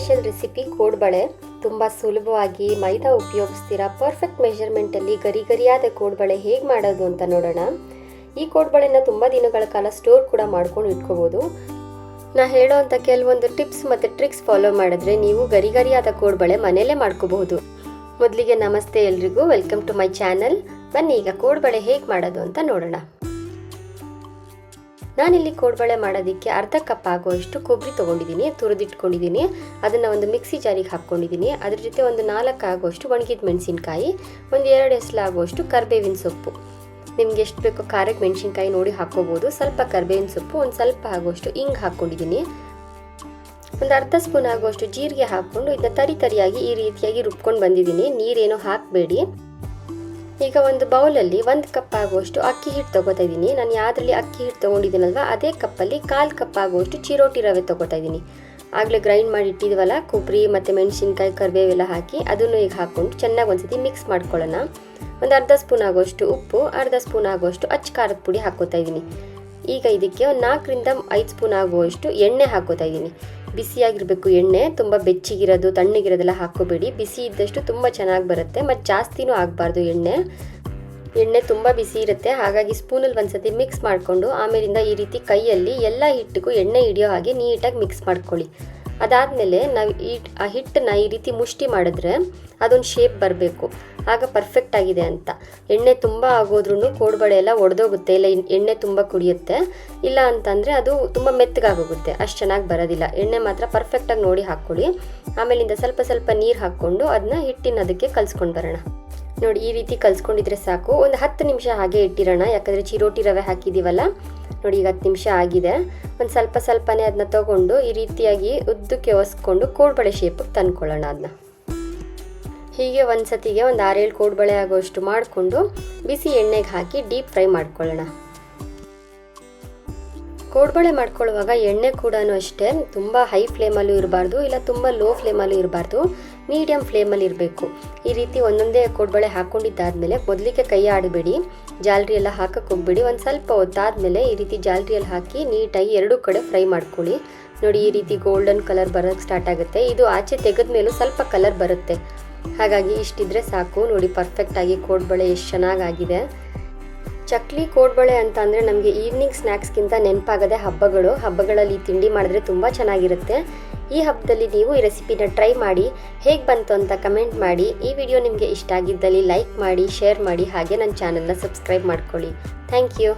Special recipe ಕೋಡ್ಬಳೆ ತುಂಬ ಸುಲಭವಾಗಿ ಮೈದಾ ಉಪಯೋಗಿಸ್ತೀರಾ? Perfect ಮೆಷರ್ಮೆಂಟಲ್ಲಿ ಗರಿ ಗರಿಯಾದ ಕೋಡ್ಬಳೆ ಹೇಗೆ ಮಾಡೋದು ಅಂತ ನೋಡೋಣ. ಈ ಕೋಡ್ಬಳೆನ ತುಂಬ ದಿನಗಳ ಕಾಲ ಸ್ಟೋರ್ ಕೂಡ ಮಾಡ್ಕೊಂಡು ಇಟ್ಕೋಬೋದು. ನಾ ಹೇಳೋವಂಥ ಕೆಲವೊಂದು ಟಿಪ್ಸ್ ಮತ್ತು ಟ್ರಿಕ್ಸ್ ಫಾಲೋ ಮಾಡಿದ್ರೆ ನೀವು ಗರಿ ಗರಿಯಾದ ಕೋಡ್ಬಳೆ ಮನೆಯಲ್ಲೇ ಮಾಡ್ಕೋಬಹುದು. ಮೊದಲಿಗೆ ನಮಸ್ತೆ ಎಲ್ರಿಗೂ ವೆಲ್ಕಮ್ ಟು ಮೈ ಚಾನಲ್ ಬನ್ನಿ, ಈಗ ಕೋಡ್ಬಳೆ ಹೇಗೆ ಮಾಡೋದು ಅಂತ ನೋಡೋಣ. ನಾನಿಲ್ಲಿ ಕೋಡ್ಬಳೆ ಮಾಡೋದಕ್ಕೆ ಅರ್ಧ ಕಪ್ ಆಗುವಷ್ಟು ಕೊಬ್ಬರಿ ತೊಗೊಂಡಿದ್ದೀನಿ, ತುರಿದಿಟ್ಕೊಂಡಿದ್ದೀನಿ. ಅದನ್ನು ಒಂದು ಮಿಕ್ಸಿ ಜಾರಿಗೆ ಹಾಕ್ಕೊಂಡಿದ್ದೀನಿ. ಅದ್ರ ಜೊತೆ ಒಂದು ನಾಲ್ಕು ಆಗುವಷ್ಟು ಒಣಗಿದ ಮೆಣಸಿನ್ಕಾಯಿ, ಒಂದು ಎರಡು ಎಸ್ಲು ಆಗುವಷ್ಟು ಕರ್ಬೇವಿನ ಸೊಪ್ಪು. ನಿಮ್ಗೆ ಎಷ್ಟು ಬೇಕೋ ಖಾರಕ್ಕೆ ಮೆಣಸಿನ್ಕಾಯಿ ನೋಡಿ ಹಾಕ್ಕೋಬೋದು. ಸ್ವಲ್ಪ ಕರ್ಬೇವಿನ ಸೊಪ್ಪು, ಒಂದು ಸ್ವಲ್ಪ ಆಗುವಷ್ಟು ಹಿಂಗೆ ಹಾಕ್ಕೊಂಡಿದ್ದೀನಿ. ಒಂದು ಅರ್ಧ ಸ್ಪೂನ್ ಆಗುವಷ್ಟು ಜೀರಿಗೆ ಹಾಕ್ಕೊಂಡು ಇದನ್ನ ತರಿ ತರಿಯಾಗಿ ಈ ರೀತಿಯಾಗಿ ರುಬ್ಕೊಂಡು ಬಂದಿದ್ದೀನಿ. ನೀರೇನು ಹಾಕಬೇಡಿ. ಈಗ ಒಂದು ಬೌಲಲ್ಲಿ ಒಂದು ಕಪ್ ಆಗುವಷ್ಟು ಅಕ್ಕಿ ಹಿಟ್ಟು ತೊಗೋತಾ ಇದ್ದೀನಿ. ನಾನು ಯಾವುದ್ರಲ್ಲಿ ಅಕ್ಕಿ ಹಿಟ್ಟು ತೊಗೊಂಡಿದ್ದೀನಲ್ವ, ಅದೇ ಕಪ್ಪಲ್ಲಿ ಕಾಲು ಕಪ್ ಆಗುವಷ್ಟು ಚಿರೋಟಿ ರವೆ ತೊಗೋತಾ ಇದ್ದೀನಿ. ಆಗಲೇ ಗ್ರೈಂಡ್ ಮಾಡಿ ಇಟ್ಟಿದ್ವಲ್ಲ, ಕೊಬ್ಬರಿ ಮತ್ತು ಮೆಣಸಿನ್ಕಾಯಿ ಕರಿಬೇವೆಲ್ಲ ಹಾಕಿ ಅದನ್ನು ಈಗ ಹಾಕ್ಕೊಂಡು ಚೆನ್ನಾಗಿ ಒಂದ್ಸತಿ ಮಿಕ್ಸ್ ಮಾಡ್ಕೊಳ್ಳೋಣ. ಒಂದು ಅರ್ಧ ಸ್ಪೂನ್ ಆಗುವಷ್ಟು ಉಪ್ಪು, ಅರ್ಧ ಸ್ಪೂನ್ ಆಗುವಷ್ಟು ಅಚ್ಚ ಖಾರದ ಪುಡಿ ಹಾಕೋತಾ ಇದ್ದೀನಿ. ಈಗ ಇದಕ್ಕೆ ಒಂದು ನಾಲ್ಕರಿಂದ ಐದು ಸ್ಪೂನ್ ಆಗುವಷ್ಟು ಎಣ್ಣೆ ಹಾಕೋತಾ ಇದ್ದೀನಿ. ಬಿಸಿಯಾಗಿರಬೇಕು, ಎಣ್ಣೆ ತುಂಬ ಬೆಚ್ಚಿಗಿರೋದು, ತಣ್ಣಗಿರೋದೆಲ್ಲ ಹಾಕೋಬೇಡಿ. ಬಿಸಿ ಇದ್ದಷ್ಟು ತುಂಬ ಚೆನ್ನಾಗಿ ಬರುತ್ತೆ, ಮತ್ತು ಜಾಸ್ತಿನೂ ಆಗಬಾರ್ದು ಎಣ್ಣೆ. ಎಣ್ಣೆ ತುಂಬ ಬಿಸಿ ಇರುತ್ತೆ, ಹಾಗಾಗಿ ಸ್ಪೂನಲ್ಲಿ ಒಂದ್ಸತಿ ಮಿಕ್ಸ್ ಮಾಡಿಕೊಂಡು, ಆಮೇಲಿಂದ ಈ ರೀತಿ ಕೈಯಲ್ಲಿ ಎಲ್ಲ ಹಿಟ್ಟಿಗೂ ಎಣ್ಣೆ ಹಿಡಿಯೋ ಹಾಗೆ ನೀಟಾಗಿ ಮಿಕ್ಸ್ ಮಾಡ್ಕೊಳ್ಳಿ. ಅದಾದಮೇಲೆ ನಾವು ಈ, ಆ ಹಿಟ್ಟನ್ನ ಈ ರೀತಿ ಮುಷ್ಟಿ ಮಾಡಿದ್ರೆ ಅದೊಂದು ಶೇಪ್ ಬರಬೇಕು. ಆಗ ಪರ್ಫೆಕ್ಟ್ ಆಗಿದೆ ಅಂತ. ಎಣ್ಣೆ ತುಂಬ ಆಗೋದ್ರೂ ಕೋಡ್ಬಳೆ ಎಲ್ಲ ಒಡೆದೋಗುತ್ತೆ, ಇಲ್ಲ ಎಣ್ಣೆ ತುಂಬ ಕುಡಿಯುತ್ತೆ. ಇಲ್ಲ ಅಂತಂದರೆ ಅದು ತುಂಬ ಮೆತ್ತಗಾಗೋಗುತ್ತೆ, ಅಷ್ಟು ಚೆನ್ನಾಗಿ ಬರೋದಿಲ್ಲ. ಎಣ್ಣೆ ಮಾತ್ರ ಪರ್ಫೆಕ್ಟಾಗಿ ನೋಡಿ ಹಾಕ್ಕೊಳ್ಳಿ. ಆಮೇಲಿಂದ ಸ್ವಲ್ಪ ಸ್ವಲ್ಪ ನೀರು ಹಾಕ್ಕೊಂಡು ಅದನ್ನ ಹಿಟ್ಟಿನ ಅದಕ್ಕೆ ಕಲ್ಸ್ಕೊಂಡು ಬರೋಣ. ನೋಡಿ, ಈ ರೀತಿ ಕಲ್ಸ್ಕೊಂಡಿದ್ರೆ ಸಾಕು. ಒಂದು ಹತ್ತು ನಿಮಿಷ ಹಾಗೆ ಇಟ್ಟಿರೋಣ, ಯಾಕಂದರೆ ಚಿರೋಟಿ ರವೆ ಹಾಕಿದ್ದೀವಲ್ಲ ನೋಡಿ, ಈಗ ಹತ್ತು ನಿಮಿಷ ಆಗಿದೆ. ಒಂದು ಸ್ವಲ್ಪ ಸ್ವಲ್ಪನೇ ಅದನ್ನ ತಗೊಂಡು ಈ ರೀತಿಯಾಗಿ ಉದ್ದಕ್ಕೆ ಒಸ್ಕೊಂಡು ಕೋಡ್ಬಳೆ ಶೇಪಿಗೆ ತಂದ್ಕೊಳ್ಳೋಣ ಅದನ್ನ ಹೀಗೆ ಒಂದು ಸತಿಗೆ ಒಂದು ಆರೇಳು ಕೋಡ್ಬಳೆ ಆಗೋಷ್ಟು ಮಾಡಿಕೊಂಡು ಬಿಸಿ ಎಣ್ಣೆಗೆ ಹಾಕಿ ಡೀಪ್ ಫ್ರೈ ಮಾಡ್ಕೊಳ್ಳೋಣ. ಕೋಡ್ಬಳೆ ಮಾಡ್ಕೊಳ್ಳುವಾಗ ಎಣ್ಣೆ ಕೂಡ ಅಷ್ಟೇ, ತುಂಬ ಹೈ ಫ್ಲೇಮಲ್ಲೂ ಇರಬಾರ್ದು, ಇಲ್ಲ ತುಂಬ ಲೋ ಫ್ಲೇಮಲ್ಲೂ ಇರಬಾರ್ದು. ಮೀಡಿಯಮ್ ಫ್ಲೇಮಲ್ಲಿ ಇರಬೇಕು. ಈ ರೀತಿ ಒಂದೊಂದೇ ಕೋಡ್ಬಳೆ ಹಾಕ್ಕೊಂಡಿದ್ದಾದಮೇಲೆ ಮೊದಲಿಗೆ ಕೈ ಆಡಬೇಡಿ, ಜಾಲ್ರಿ ಎಲ್ಲ ಹಾಕಕ್ಕೆ ಹೋಗ್ಬೇಡಿ. ಒಂದು ಸ್ವಲ್ಪ ಹೊತ್ತಾದ್ಮೇಲೆ ಈ ರೀತಿ ಜಾಲ್ರಿಯಲ್ಲಿ ಹಾಕಿ ನೀಟಾಗಿ ಎರಡೂ ಕಡೆ ಫ್ರೈ ಮಾಡ್ಕೊಳ್ಳಿ. ನೋಡಿ, ಈ ರೀತಿ ಗೋಲ್ಡನ್ ಕಲರ್ ಬರೋಕ್ಕೆ ಸ್ಟಾರ್ಟ್ ಆಗುತ್ತೆ. ಇದು ಆಚೆ ತೆಗೆದ ಮೇಲೂ ಸ್ವಲ್ಪ ಕಲರ್ ಬರುತ್ತೆ. ಹಾಗಾಗಿ ಇಷ್ಟಿದ್ರೆ ಸಾಕು. ನೋಡಿ ಪರ್ಫೆಕ್ಟಾಗಿ ಕೋಡ್ಬಳೆ ಎಷ್ಟು ಚೆನ್ನಾಗಾಗಿದೆ. ಚಕ್ಲಿ ಕೋಡ್ಬಳೆ ಅಂತ ಅಂದರೆ ನಮಗೆ ಈವ್ನಿಂಗ್ ಸ್ನ್ಯಾಕ್ಸ್ಗಿಂತ ನೆನಪಾಗದೆ ಹಬ್ಬಗಳು, ಹಬ್ಬಗಳಲ್ಲಿ ತಿಂಡಿ ಮಾಡಿದ್ರೆ ತುಂಬ ಚೆನ್ನಾಗಿರುತ್ತೆ. ಈ ಹಬ್ಬದಲ್ಲಿ ನೀವು ಈ ರೆಸಿಪಿನ ಟ್ರೈ ಮಾಡಿ, ಹೇಗೆ ಬಂತು ಅಂತ ಕಮೆಂಟ್ ಮಾಡಿ. ಈ ವಿಡಿಯೋ ನಿಮಗೆ ಇಷ್ಟ ಆಗಿದ್ದಲ್ಲಿ ಲೈಕ್ ಮಾಡಿ, ಶೇರ್ ಮಾಡಿ, ಹಾಗೆ ನನ್ನ ಚಾನಲ್ನ ಸಬ್ಸ್ಕ್ರೈಬ್ ಮಾಡ್ಕೊಳ್ಳಿ. Thank you.